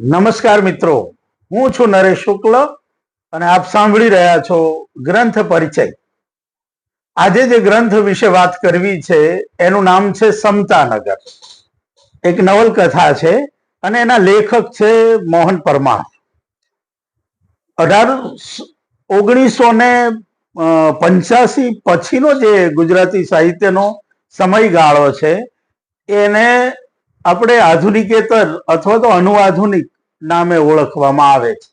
નમસ્કાર મિત્રો. હું છું નરેશ શુક્લ અને આપ સાંભળી રહ્યા છો ગ્રંથ પરિચય. આજે જે ગ્રંથ વિશે વાત કરવી છે, એનું નામ છે સમતાનગર. એક નવલકથા છે અને એના લેખક છે મોહન પરમાર. અઢાર ઓગણીસો ને પંચ્યાસી પછીનો જે ગુજરાતી સાહિત્યનો સમયગાળો છે, એને આપણે આધુનિકેતર અથવા તો અનુઆધુનિક નામે ઓળખવામાં આવે છે.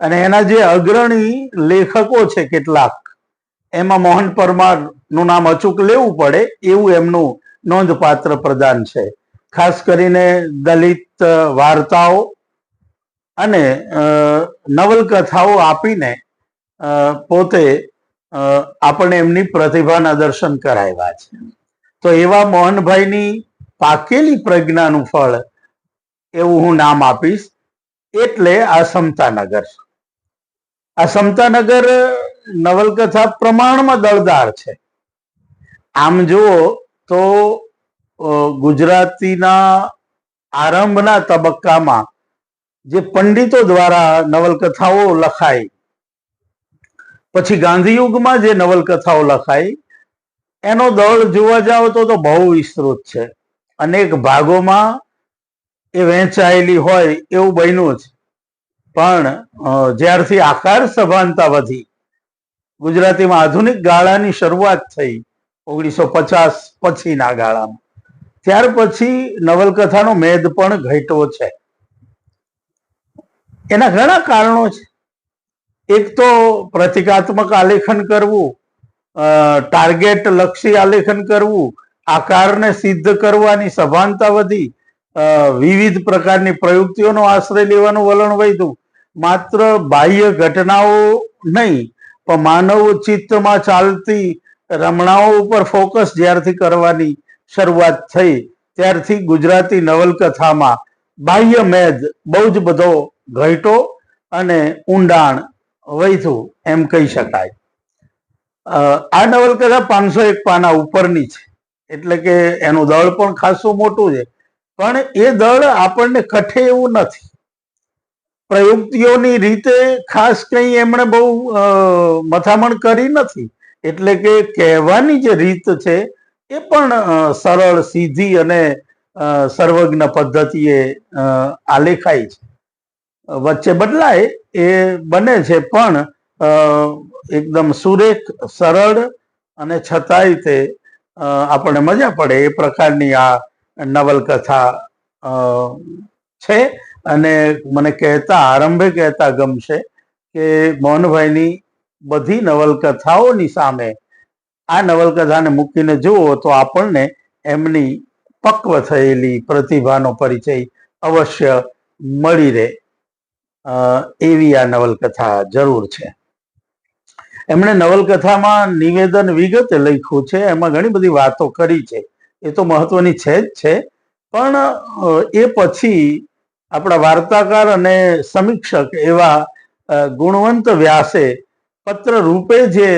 અને એના જે અગ્રણી લેખકો છે કેટલાક, એમાં મોહન પરમારનું નામ અચૂક લેવું પડે એવું એમનું નોંધપાત્ર પ્રદાન છે. ખાસ કરીને દલિત વાર્તાઓ અને નવલકથાઓ આપીને પોતે આપણને એમની પ્રતિભાના દર્શન કરાવ્યા છે. તો એવા મોહનભાઈની પાકેલી પ્રજ્ઞાનું ફળ એવું હું નામ આપીશ. એટલે આ સમતાનગર આ સમતાનગર નવલકથા પ્રમાણમાં દળદાર છે. આમ જુઓ તો ગુજરાતીના આરંભના તબક્કામાં જે પંડિતો દ્વારા નવલકથાઓ લખાઈ, પછી ગાંધીયુગમાં જે નવલકથાઓ લખાઈ, એનો દળ જોવા તો તો બહુ વિસ્તૃત છે. અનેક ભાગોમાં એ વહેંચાયેલી હોય એવું બન્યું છે. પણ જ્યારથી આકાર સભાનતા વધી, ગુજરાતીમાં આધુનિક ગાળાની શરૂઆત થઈ ઓગણીસો પચાસ પછીના ગાળામાં. ત્યાર પછી નવલકથાનો મેદ પણ ઘટ્યો છે. એના ઘણા કારણો છે. એક તો પ્રતિકાત્મક આલેખન કરવું ટાર્ગેટ લક્ષી આલેખન કરવું આકારને સિદ્ધ કરવાની સભાનતા વધી વિવિધ પ્રકારની પ્રયુક્તિઓનો આશ્રય લેવાનું વલણ વધ્યું. માત્ર બાહ્ય ઘટનાઓ નહીં, પણ માનવ ચિત્તમાં ચાલતી રમણાઓ ઉપર ફોકસ જ્યારથી કરવાની શરૂઆત થઈ, ત્યારથી ગુજરાતી નવલકથામાં બાહ્ય મેદ બહુ જ બધો ઘટ્યો અને ઊંડાણ વધ્યું, એમ કહી શકાય. આ નવલકથા પાંચસો એક પાના ઉપરની છે. એટલે કે એનું દળ પણ ખાસું મોટું છે. પણ એ દળ આપણને કઠે એવું નથી. પ્રયુક્તિઓની રીતે ખાસ કંઈ એમણે બહુ મથામણ કરી નથી. એટલે કે કહેવાની જે રીત છે એ પણ સરળ, સીધી અને સર્વજ્ઞ પદ્ધતિએ આલેખાય છે. વચ્ચે બદલાય એ બને છે પણ એકદમ સુરેખ, સરળ અને છતાંય તે આપણને મજા પડે એ પ્રકારની આ નવલકથા છે. અને મને કહેતા, આરંભે કહેતા ગમશે કે મોહનભાઈની બધી નવલકથાઓની સામે આ નવલકથાને મૂકીને જુઓ તો આપણને એમની પક્વ થયેલી પ્રતિભાનો પરિચય અવશ્ય મળી રહે. એવી આ નવલકથા જરૂર છે. એમણે નવલકથામાં નિવેદન વિગતે લખ્યું છે, એમાં ઘણી બધી વાતો કરી છે. એ તો મહત્વની છે જ છે. પણ એ પછી આપણા વાર્તાકાર અને સમીક્ષક એવા ગુણવંત વ્યાસે પત્ર રૂપે જે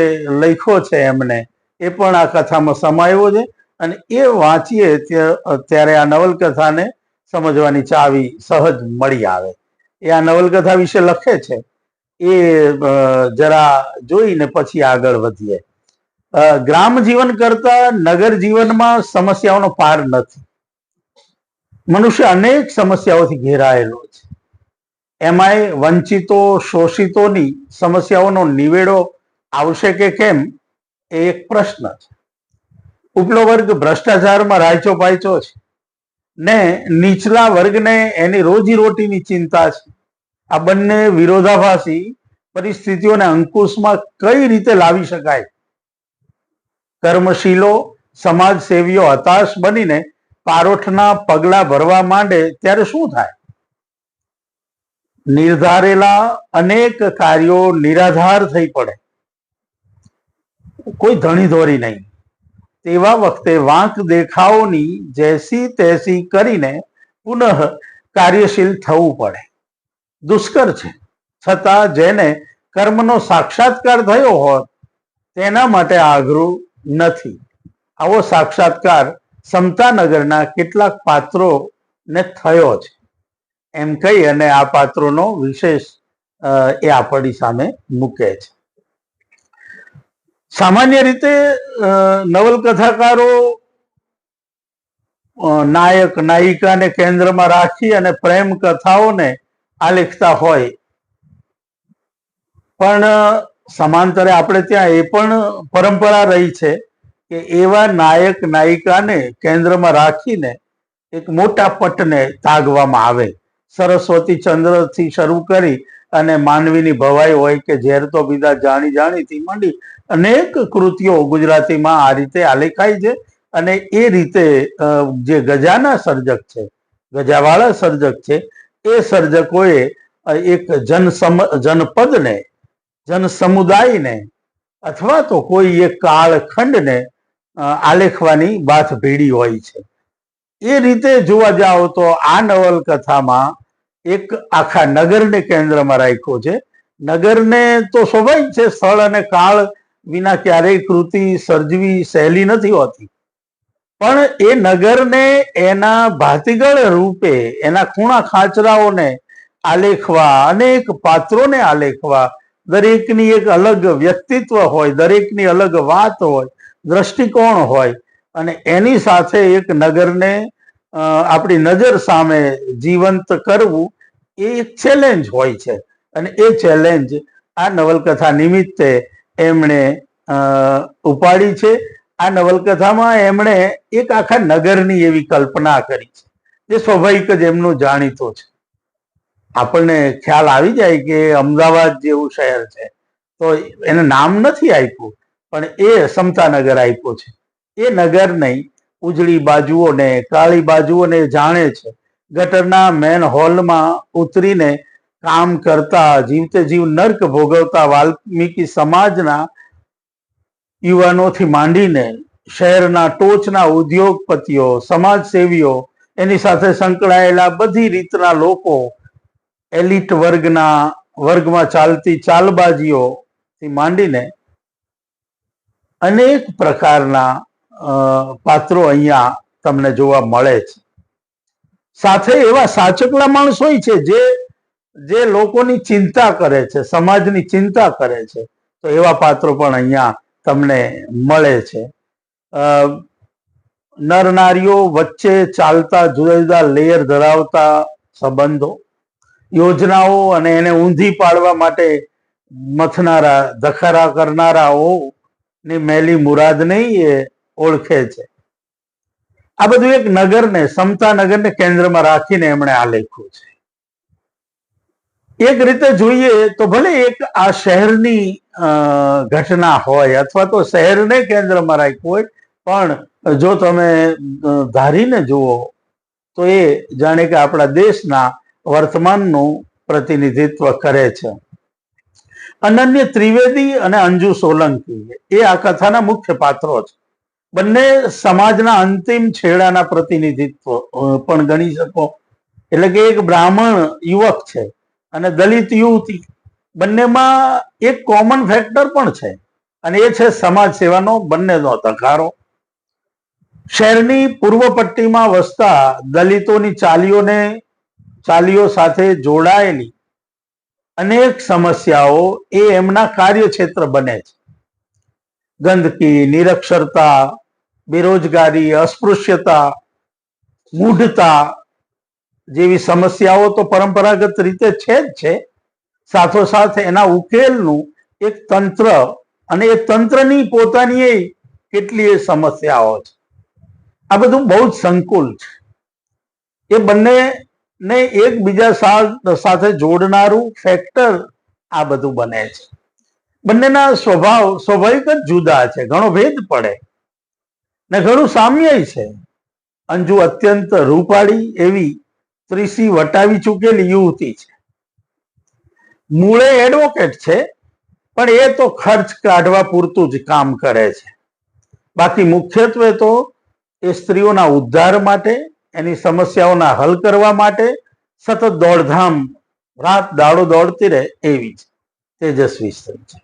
લખ્યો છે એમને, એ પણ આ કથામાં સમાયો છે અને એ વાંચીએ ત્યારે આ નવલકથાને સમજવાની ચાવી સહજ મળી આવે. એ આ નવલકથા વિશે લખે છે. એ જરા જોઈને પછી આગળ વધીએ. ગ્રામ જીવન કરતા નગર જીવનમાં સમસ્યાઓનો પાર નથી. મનુષ્ય અનેક સમસ્યાઓથી ઘેરાયેલો છે. એમાંય વંચિતો, શોષિતોની સમસ્યાઓનો નિવેડો આવશે કે કેમ એ એક પ્રશ્ન છે. ઉપલો વર્ગ ભ્રષ્ટાચારમાં રાયચો પાયચો છે. ને નીચલા વર્ગને એની રોજી રોટીની ચિંતા છે. આ બંને વિરોધાભાસી પરિસ્થિતિઓને અંકુશમાં કઈ રીતે લાવી શકાય? કર્મશીલો સમાજ સેવીઓ હતાશ બનીને પારોઠના પગલા ભરવા માંડે ત્યારે શું થાય? નિર્ધારેલા અનેક કાર્યો નિરાધાર થઈ પડે. કોઈ ધણી ધોરી નહીં. તેવા વખતે વાંક દેખાવોની જેસી તેસી કરીને પુનઃ કાર્યશીલ થવું પડે. દુષ્કર છે. છતાં જેને કર્મનો સાક્ષાત્કાર થયો હોત, તેના માટે આઘરું નથી. આવો સાક્ષાત્કાર સમતાનગરના કેટલાક પાત્રો ને થયો છે. એમ કહી અને આ પાત્રોનો વિશેષ એ આપણી સામે મૂકે છે. સામાન્ય રીતે નવલકથાકારો નાયક, નાયિકાને કેન્દ્રમાં રાખી અને પ્રેમ કથાઓને આલેખતા હોય. પણ સમાંતરે આપણે ત્યાં એ પણ પરંપરા રહી છે કે એવા નાયક, નાયિકાને કેન્દ્રમાં રાખીને એક મોટા પટને તાગવામાં આવે. સરસ્વતી ચંદ્રથી શરૂ કરી અને માનવીની ભવાઈ હોય કે ઝેર તો બીજા જાણી જાણીથી માંડી અનેક કૃતિઓ ગુજરાતીમાં આ રીતે આલેખાય છે અને એ રીતે જે ગજાના સર્જક છે, ગજાવાળા સર્જક છે એ સર્જકોએ એક જન જનપદને, જન સમુદાયને અથવા તો કોઈ એક કાળખંડને આલેખવાની બાથ ભેડી હોય છે. એ રીતે જોવા જાઓ તો આ નવલકથામાં એક આખા નગરને કેન્દ્રમાં રાખ્યો છે. નગરને તો સ્વાભાવિક છે, સ્થળ અને કાળ વિના ક્યારેય કૃતિ સર્જવી સહેલી નથી હોતી. પણ એ નગરને એના ભાતીગળ રૂપે, એના ખૂણા ખાચરાઓને આલેખવા, અનેક પાત્રોને આલેખવા, દરેકની એક અલગ વ્યક્તિત્વ હોય, દરેકની અલગ વાત હોય, દ્રષ્ટિકોણ હોય, અને એની સાથે એક નગરને આપણી નજર સામે જીવંત કરવું એ એક ચેલેન્જ હોય છે. અને એ ચેલેન્જ આ નવલકથા નિમિત્તે એમણે ઉપાડી છે. આ નવલકથામાં એમણે એક આખા નગરની એવી કલ્પના કરી છે, જે સ્વાભાવિક જ એમનો જાણીતો છે. આપણને ખ્યાલ આવી જાય કે અમદાવાદ જેવું શહેર છે, તો એને નામ નથી આપ્યું, પણ એ સમતાનગર આપ્યો છે. એ નગર નહીં, ઉજળી બાજુઓને, કાળી બાજુઓને જાણે છે. ગટરના મેન હોલમાં ઉતરીને કામ કરતા, જીવતે જીવ નર્ક ભોગવતા વાલ્મીકી સમાજના યુવાનોથી માંડીને શહેરના ટોચના ઉદ્યોગપતિઓ, સમાજસેવીઓ, એની સાથે સંકળાયેલા બધી રીતના લોકો એલિટ વર્ગના વર્ગમાં ચાલતી ચાલબાજીઓ થી માંડીને અનેક પ્રકારના પાત્રો અહીંયા તમને જોવા મળે છે. સાથે એવા સાચકલા માણસો છે જે જે લોકોની ચિંતા કરે છે, સમાજની ચિંતા કરે છે. તો એવા પાત્રો પણ અહીંયા તમને મળે છે. નર નારીઓ વચ્ચે ચાલતા જુદા જુદા લેયર ધરાવતા સંબંધો, યોજનાઓ અને એને ઊંધી પાડવા માટે મથનારા, ધખારા કરનારાઓ ની મેલી મુરાદ નહીં એ ઓળખે છે. આ બધું એક નગરને, સમતા નગરને કેન્દ્રમાં રાખીને એમણે આ લખ્યું છે. એક રીતે જોઈએ તો ભલે એક આ શહેરની ઘટના હોય અથવા તો શહેરને કેન્દ્રમાં રાખ્યું હોય, પણ જો તમે ધારીને જુઓ, તો એ જાણે કે આપણા દેશના વર્તમાનનું પ્રતિનિધિત્વ કરે છે. અનન્ય ત્રિવેદી અને અંજુ સોલંકી એ આ કથાના મુખ્ય પાત્રો છે. બંને સમાજના અંતિમ છેડાના પ્રતિનિધિત્વ પણ ગણી શકો. એટલે કે એક બ્રાહ્મણ યુવક છે. અને દલિત યુવતી. બંનેમાં એક કોમન ફેક્ટર પણ છે. અને એ છે સમાજ સેવાનો બંનેનો ધકારો શહેરની પૂર્વ પટ્ટીમાં વસતા દલિતોની ચાલીઓને ચાલીઓ સાથે જોડાયેલી અનેક સમસ્યાઓ એ એમના કાર્યક્ષેત્ર બને છે. ગંદકી, નિરક્ષરતા, બેરોજગારી, અસ્પૃશ્યતા, મૂઢતા જેવી સમસ્યાઓ તો પરંપરાગત રીતે છે જ છે. સાથોસાથ એના ઉકેલનું એક તંત્ર અને એ તંત્રની પોતાની કેટલીય સમસ્યાઓ છે. આ બધું બહુ જ સંકુલ છે. એ બંનેને એકબીજા સા- સાથે જોડનારું ફેક્ટર આ બધું બને છે. બંનેના સ્વભાવ સ્વાભાવિક જ જુદા છે, ઘણો ભેદ પડે. ને ઘણું સામ્ય છે. અંજુ અત્યંત રૂપાળી એવી ત્રીસી વટાવી ચૂકેલી યુવતી છે. મૂળે એડવોકેટ છે, પણ એ તો ખર્ચ કાઢવા પૂરતું જ કામ કરે છે. બાકી મુખ્યત્વે તો એ સ્ત્રીઓના ઉદ્ધાર માટે, એની સમસ્યાઓના હલ કરવા માટે સતત દોડધામ, રાત દાડો દોડતી રહે એવી છે તેજસ્વી સ્ત્રી છે.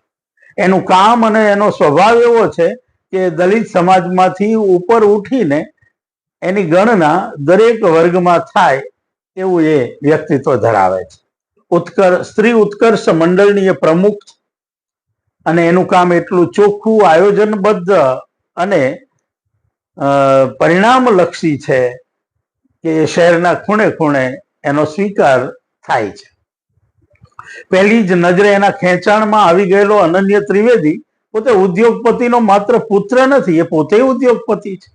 એનું કામ અને એનો સ્વભાવ એવો છે કે દલિત સમાજમાંથી ઉપર ઉઠીને એની ગણના દરેક વર્ગમાં થાય એવું એ વ્યક્તિત્વ ધરાવે છે. ઉત્કર્ષ, સ્ત્રી ઉત્કર્ષ મંડળની એ પ્રમુખ અને એનું કામ એટલું ચોખ્ખું, આયોજનબદ્ધ અને પરિણામલક્ષી છે કે શહેરના ખૂણે ખૂણે એનો સ્વીકાર થાય છે. પહેલી જ નજરે એના ખેંચાણમાં આવી ગયેલો અનન્ય ત્રિવેદી પોતે ઉદ્યોગપતિનો માત્ર પુત્ર નથી, એ પોતે ઉદ્યોગપતિ છે.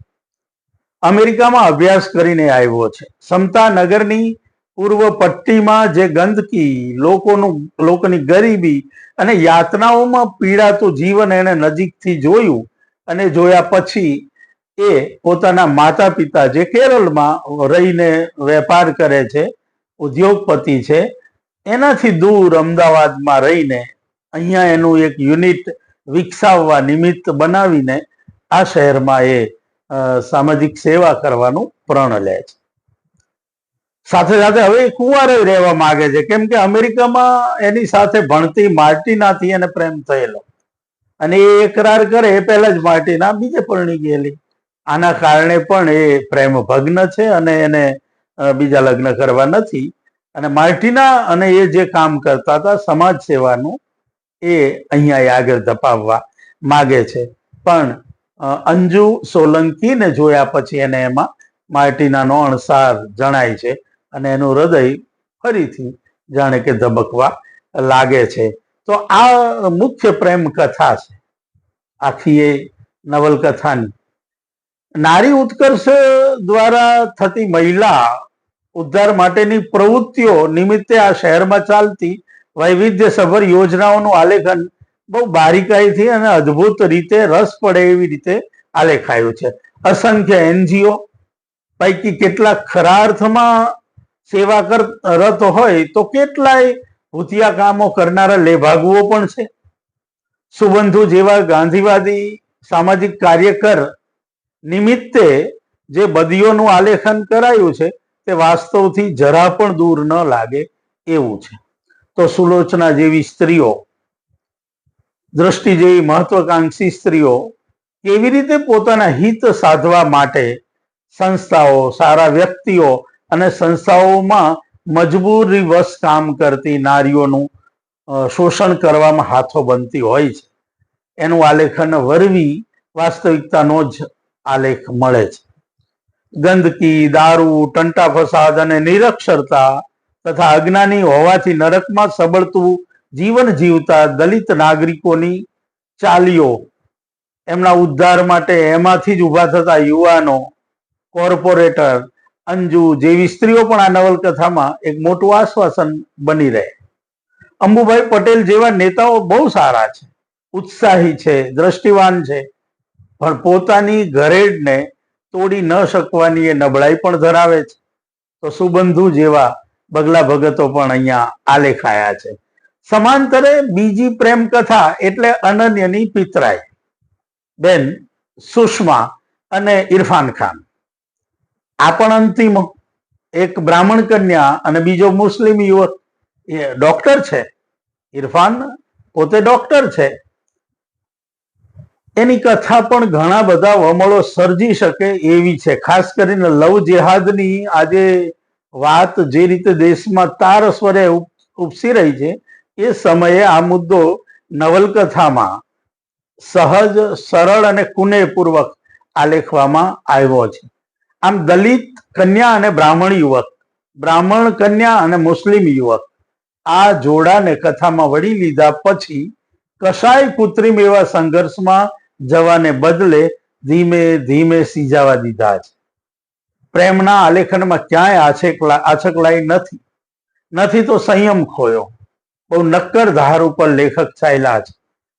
અમેરિકામાં અભ્યાસ કરીને આવ્યો છે. સમતા નગરની પૂર્વ પટ્ટીમાં જે ગંદકી, લોકોનું, લોકોની ગરીબી અને યાતનાઓમાં પીડાતું જીવન એને નજીકથી જોયું અને જોયા પછી એ પોતાના માતા પિતા જે કેરળમાં રહીને વેપાર કરે છે, ઉદ્યોગપતિ છે, એનાથી દૂર અમદાવાદમાં રહીને અહીંયા એનું એક યુનિટ વિકસાવવા નિમિત્ત બનાવીને આ શહેરમાં એ સામાજિક સેવા કરવાનું પ્રણ લે છે. સાથે સાથે હવે એ કુંવારે રહેવા માંગે છે. કેમ કે અમેરિકામાં એની સાથે ભણતી માર્ટિનાથી એને પ્રેમ થયેલો. અને એ એકરાર કરે, એ પહેલા જ માર્ટિના બીજે પરણી ગયેલી. આના કારણે પણ એ પ્રેમ ભગ્ન છે અને એને બીજા લગ્ન કરવા નથી. અને માર્ટિના અને એ જે કામ કરતા હતા સમાજ સેવાનું, એ અહીંયા આગળ ધપાવવા માગે છે. પણ અંજુ સોલંકીને જોયા પછી એને એમાં માર્ટિનાનો અણસાર જણાય છે અને એનું હૃદય ફરીથી જાણે કે ધબકવા લાગે છે. તો આ મુખ્ય પ્રેમ કથા છે. આખી એ નવલકથાની. નારી ઉત્કર્ષ દ્વારા થતી મહિલા ઉદ્ધાર માટેની પ્રવૃત્તિઓ નિમિત્તે આ શહેરમાં ચાલતી વૈવિધ્યસભર યોજનાઓનું આલેખન બહુ બારીકાઈથી અને અદ્ભુત રીતે રસ પડે એવી રીતે આલેખાયું છે. અસંખ્ય એનજીઓ, પૈકી કેટલાક ખરા અર્થમાં સેવા કરત હોય તો કેટલાય ભૂતિયા કામો કરનારા લેભાગુઓ પણ છે. સુબંધુ જેવા ગાંધીવાદી સામાજિક કાર્યકર નિમિત્તે જે બદીઓનું આલેખન કરાયું છે, તે વાસ્તવથી જરા પણ દૂર ન લાગે એવું છે. તો સુલોચના જેવી સ્ત્રીઓ દ્રષ્ટિ જેવી મહત્વકાંક્ષી સ્ત્રીઓ કેવી રીતે પોતાના હિત સાધવા માટે સંસ્થાઓ, સારા વ્યક્તિઓ અને સંસ્થાઓમાં મજબૂરી વશ કામ કરતી નારીઓનું શોષણ કરવામાં હાથો બનતી હોય છે. એનું આલેખન વરવી વાસ્તવિકતાનો જ આલેખ મળે છે. ગંદકી, દારૂ, ટંટા ફસાદ અને નિરક્ષરતા તથા અજ્ઞાની હોવાથી નરકમાં સબળતું જીવન જીવતા દલિત નાગરિકોની ચાલીઓ. એમના ઉદ્ધાર માટે એમાંથી જ ઊભા થતા યુવાનો, કોર્પોરેટર, અંજુ જેવી સ્ત્રીઓ પણ આ નવલકથામાં એક મોટું આશ્વાસન બની રહે. અંબુભાઈ પટેલ જેવા નેતાઓ બહુ સારા છે, ઉત્સાહી છે, દ્રષ્ટિવાન છે, પણ પોતાની ઘરેડને તોડી ન શકવાની એ નબળાઈ પણ ધરાવે છે. તો સુબંધુ જેવા બગલા ભગતો પણ અહીંયા આલેખાયા છે. સમાંતરે બીજી પ્રેમ કથા એટલે અનન્યની પિતરાઈ. બેન, સુષ્મા અને ઇરફાન ખાન. આ પણ અંતિમ એક બ્રાહ્મણ કન્યા અને બીજો મુસ્લિમ યુવક. એ ડોક્ટર છે. ઇરફાન પોતે ડોક્ટર છે. એની કથા પણ ઘણા બધા વમળો સર્જી શકે એવી છે. ખાસ કરીને લવ જેહાદની આજે વાત જે રીતે દેશમાં તાર સ્વરે ઉપ- ઉપસી રહી છે એ સમયે આ મુદ્દો નવલકથામાં સહજ, સરળ અને કુનેહપૂર્વક આલેખવામાં આવ્યો છે. આમ દલિત કન્યા અને બ્રાહ્મણ યુવક, બ્રાહ્મણ કન્યા અને મુસ્લિમ યુવક, આ જોડાને કથામાં વળી લીધા પછી કશાય કૃત્રિમ એવા સંઘર્ષમાં જવાને બદલે ધીમે ધીમે સીજાવા દીધા છે. પ્રેમના આલેખનમાં ક્યાંય આછેકલા, આછકલાઈ નથી. નથી તો સંયમ ખોયો. બહુ નક્કર ધાર ઉપર લેખક ચાલ્યા છે.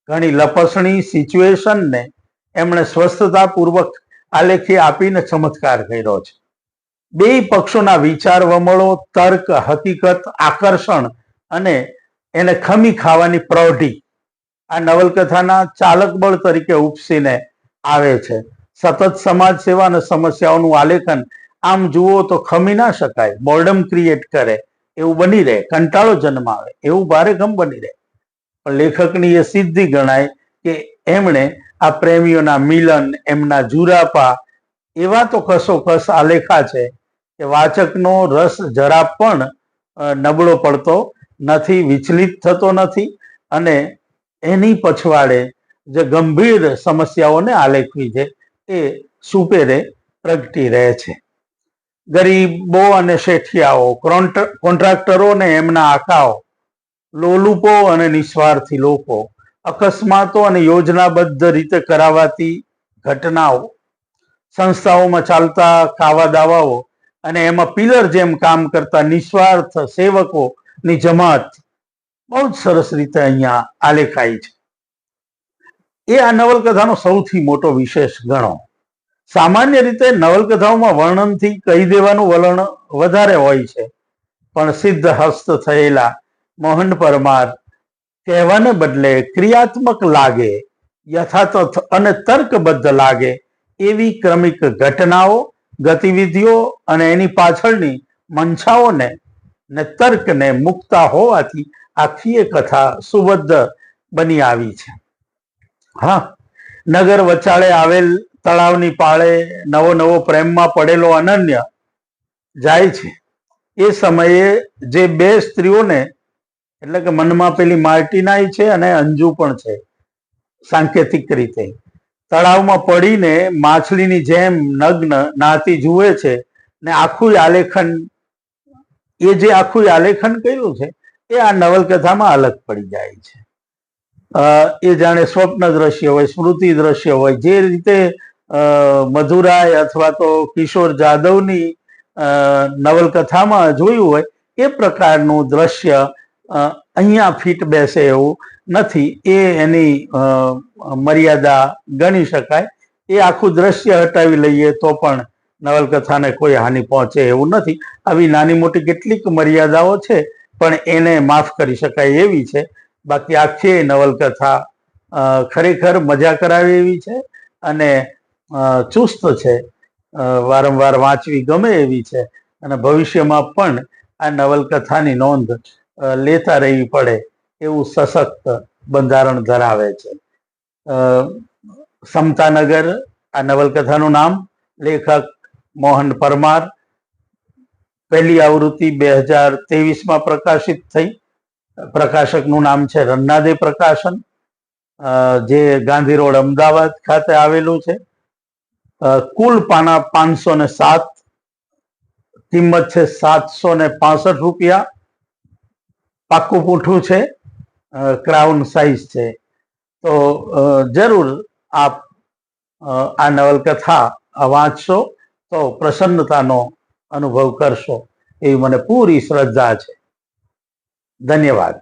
ઘણી લપસણી સિચ્યુએશનને એમણે સ્વસ્થતાપૂર્વક આલેખી આપીને ચમત્કાર કર્યો છે. બે પક્ષોના વિચાર વમળો, તર્ક, હકીકત, આકર્ષણ અને એને ખમી ખાવાની પ્રૌઢી આ નવલકથાના ચાલક બળ તરીકે ઉપસીને આવે છે. સતત સમાજ સેવા અને સમસ્યાઓનું આલેખન આમ જુઓ તો ખમી ના શકાય. બોર્ડમ ક્રિએટ કરે. એવું બની રહે, કંટાળો જન્માવે એવું ભારે ગમ બની રહે. પણ લેખકની એ સિદ્ધિ ગણાય કે એમણે આ પ્રેમીઓના મિલન, એમના જુરાપા, એવા તો ખસોખસ આલેખા છે કે વાચકનો રસ જરા પણ નબળો પડતો નથી, વિચલિત થતો નથી અને એની પછવાડે જે ગંભીર સમસ્યાઓને આલેખવી છે એ સુપેરે પ્રગટી રહે છે. ગરીબો અને શેઠિયાઓ, કોન્ટ્ર- કોન્ટ્રાક્ટરો અને એમના આકાઓ, લોલુપો અને નિસ્વાર્થી લોકો, અકસ્માતો અને યોજનાબદ્ધ રીતે કરાવાતી ઘટનાઓ, સંસ્થાઓમાં ચાલતા કાવા દાવાઓ અને એમાં પિલર જેમ કામ કરતા નિસ્વાર્થ સેવકોની જમાત બહુ જ સરસ રીતે અહીંયા આલેખાઈ છે. એ આ નવલકથાનો સૌથી મોટો વિશેષ ગણો. સામાન્ય રીતે નવલકથાઓમાં વર્ણનથી કહી દેવાનું વલણ વધારે હોય છે. પણ સિદ્ધ હસ્ત થયેલા મોહન પરમાર કહેવાને બદલે ક્રિયાત્મક લાગે યથાતથ અને તર્કબદ્ધ લાગે એવી ક્રમિક ઘટનાઓ, ગતિવિધિઓ અને એની પાછળની મંશાઓને ને તર્કને મુકતા હોવાથી આખી એ કથા સુબદ્ધ બની આવી છે. હા, નગર વચાળે આવેલ તળાવની પાળે નવો નવો પ્રેમમાં પડેલો અનન્ય જાય છે. એ સમયે જે બે સ્ત્રીઓને એટલે કે મનમાં પેલી માર્ટિનાઈ છે અને અંજુ પણ છે, સાંકેતિક રીતે. તળાવમાં પડીને માછલીની જેમ નગ્ન નાતી જુએ છે ને આખું આલેખન, એ જે આખું આલેખન કર્યું છે, એ આ નવલકથામાં અલગ પડી જાય છે. એ જાણે સ્વપ્ન દ્રશ્ય હોય, સ્મૃતિ દ્રશ્ય હોય, જે રીતે મધુરાય અથવા તો કિશોર જાદવની નવલકથામાં જોયું હોય, એ પ્રકારનું દ્રશ્ય અહીંયા ફિટ બેસે એવું નથી. એ એની મર્યાદા ગણી શકાય. એ આખું દ્રશ્ય હટાવી લઈએ તો પણ નવલકથાને કોઈ હાનિ પહોંચે એવું નથી. આવી નાની મોટી કેટલીક મર્યાદાઓ છે, પણ એને માફ કરી શકાય એવી છે. બાકી આખી નવલકથા ખરેખર મજા કરાવે એવી છે. અને ચુસ્ત છે. વારંવાર વાંચવી ગમે એવી છે. અને ભવિષ્યમાં પણ આ નવલકથાની નોંધ લેતા રહેવી પડે એવું સશક્ત બંધારણ ધરાવે છે. સમતાનગર, આ નવલકથાનું નામ, લેખક મોહન પરમાર, પહેલી આવૃત્તિ બે હજાર ત્રેવીસમાં પ્રકાશિત થઈ. પ્રકાશકનું નામ છે રન્નાદે પ્રકાશન. જે ગાંધી રોડ અમદાવાદ ખાતે આવેલું છે. કુલ પાના પાંચસો ને સાત, કિંમત છે સાતસો ને પાસઠ રૂપિયા. પાક્કું પૂઠું છે ક્રાઉન સાઇઝ છે. તો જરૂર આપ આ નવલકથા વાંચશો તો પ્રસન્નતાનો અનુભવ કરશો. એવી મને પૂરી શ્રદ્ધા છે. ધન્યવાદ.